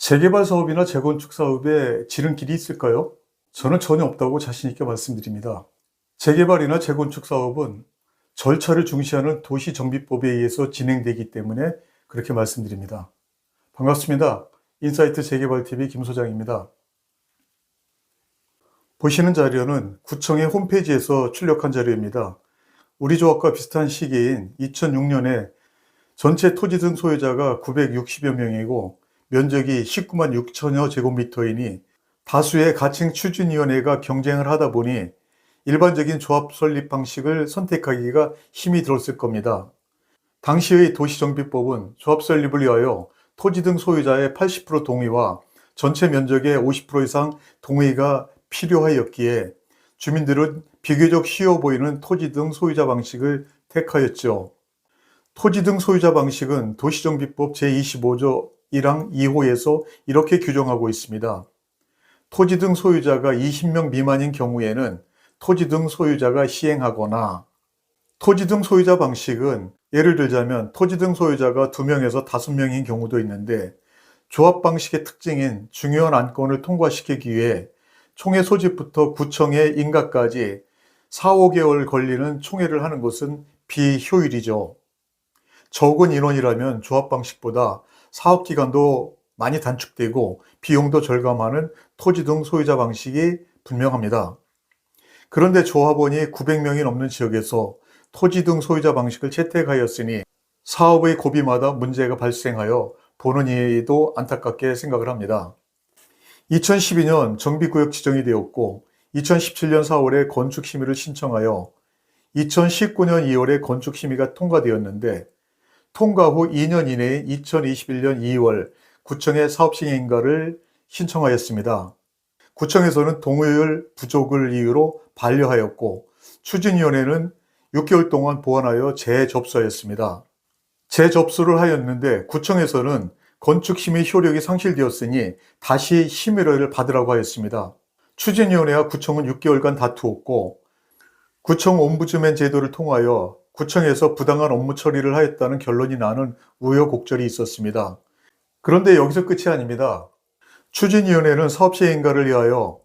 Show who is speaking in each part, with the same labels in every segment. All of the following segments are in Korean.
Speaker 1: 재개발 사업이나 재건축 사업에 지름길이 있을까요? 저는 전혀 없다고 자신있게 말씀드립니다. 재개발이나 재건축 사업은 절차를 중시하는 도시정비법에 의해서 진행되기 때문에 그렇게 말씀드립니다. 반갑습니다. 인사이트 재개발TV 김 소장입니다. 보시는 자료는 구청의 홈페이지에서 출력한 자료입니다. 우리 조합과 비슷한 시기인 2006년에 전체 토지 등 소유자가 960여 명이고 면적이 19만 6천여 제곱미터이니 다수의 가칭 추진위원회가 경쟁을 하다 보니 일반적인 조합 설립 방식을 선택하기가 힘이 들었을 겁니다. 당시의 도시정비법은 조합 설립을 위하여 토지 등 소유자의 80% 동의와 전체 면적의 50% 이상 동의가 필요하였기에 주민들은 비교적 쉬워 보이는 토지 등 소유자 방식을 택하였죠. 토지 등 소유자 방식은 도시정비법 제25조 1항 2호에서 이렇게 규정하고 있습니다. 토지 등 소유자가 20명 미만인 경우에는 토지 등 소유자가 시행하거나 토지 등 소유자 방식은 예를 들자면 토지 등 소유자가 2명에서 5명인 경우도 있는데 조합 방식의 특징인 중요한 안건을 통과시키기 위해 총회 소집부터 구청의 인가까지 4, 5개월 걸리는 총회를 하는 것은 비효율이죠. 적은 인원이라면 조합 방식보다 사업 기간도 많이 단축되고 비용도 절감하는 토지 등 소유자 방식이 분명합니다. 그런데 조합원이 900명이 넘는 지역에서 토지 등 소유자 방식을 채택하였으니 사업의 고비마다 문제가 발생하여 보는 이도 안타깝게 생각을 합니다. 2012년 정비구역 지정이 되었고 2017년 4월에 건축심의를 신청하여 2019년 2월에 건축심의가 통과되었는데 통과 후 2년 이내인 2021년 2월 구청에 사업시행인가를 신청하였습니다. 구청에서는 동의율 부족을 이유로 반려하였고 추진위원회는 6개월 동안 보완하여 재접수하였습니다. 재접수를 하였는데 구청에서는 건축심의 효력이 상실되었으니 다시 심의를 받으라고 하였습니다. 추진위원회와 구청은 6개월간 다투었고 구청 옴부즈맨 제도를 통하여 구청에서 부당한 업무 처리를 하였다는 결론이 나는 우여곡절이 있었습니다. 그런데 여기서 끝이 아닙니다. 추진위원회는 사업시행인가를 위하여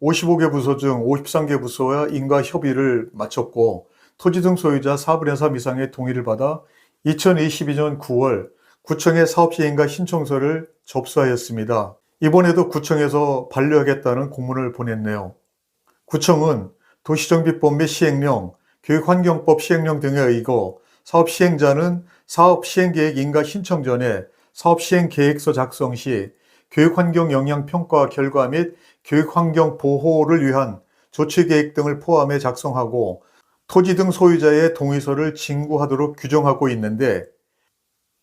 Speaker 1: 55개 부서 중 53개 부서와 인가 협의를 마쳤고 토지 등 소유자 4분의 3 이상의 동의를 받아 2022년 9월 구청에 사업시행인가 신청서를 접수하였습니다. 이번에도 구청에서 반려하겠다는 공문을 보냈네요. 구청은 도시정비법 및 시행령, 교육환경법 시행령 등에 의거 사업 시행자는 사업 시행계획 인가 신청 전에 사업 시행 계획서 작성 시 교육환경 영향 평가 결과 및 교육환경 보호를 위한 조치 계획 등을 포함해 작성하고 토지 등 소유자의 동의서를 진구하도록 규정하고 있는데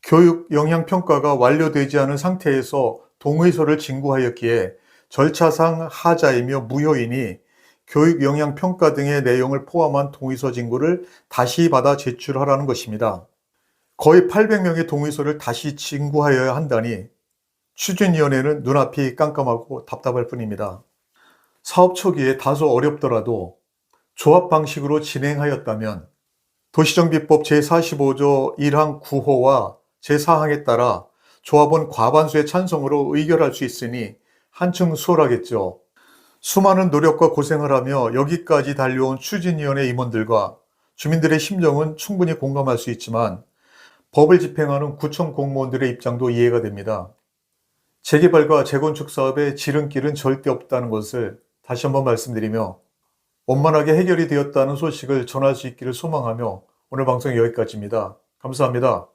Speaker 1: 교육 영향 평가가 완료되지 않은 상태에서 동의서를 진구하였기에 절차상 하자이며 무효이니 교육 영향 평가 등의 내용을 포함한 동의서 진구를 다시 받아 제출하라는 것입니다. 거의 800명의 동의서를 다시 진구하여야 한다니 추진위원회는 눈앞이 깜깜하고 답답할 뿐입니다. 사업 초기에 다소 어렵더라도 조합 방식으로 진행하였다면 도시정비법 제45조 1항 9호와 제4항에 따라 조합원 과반수의 찬성으로 의결할 수 있으니 한층 수월하겠죠. 수많은 노력과 고생을 하며 여기까지 달려온 추진위원회 임원들과 주민들의 심정은 충분히 공감할 수 있지만 법을 집행하는 구청 공무원들의 입장도 이해가 됩니다. 재개발과 재건축 사업에 지름길은 절대 없다는 것을 다시 한번 말씀드리며 원만하게 해결이 되었다는 소식을 전할 수 있기를 소망하며 오늘 방송 여기까지입니다. 감사합니다.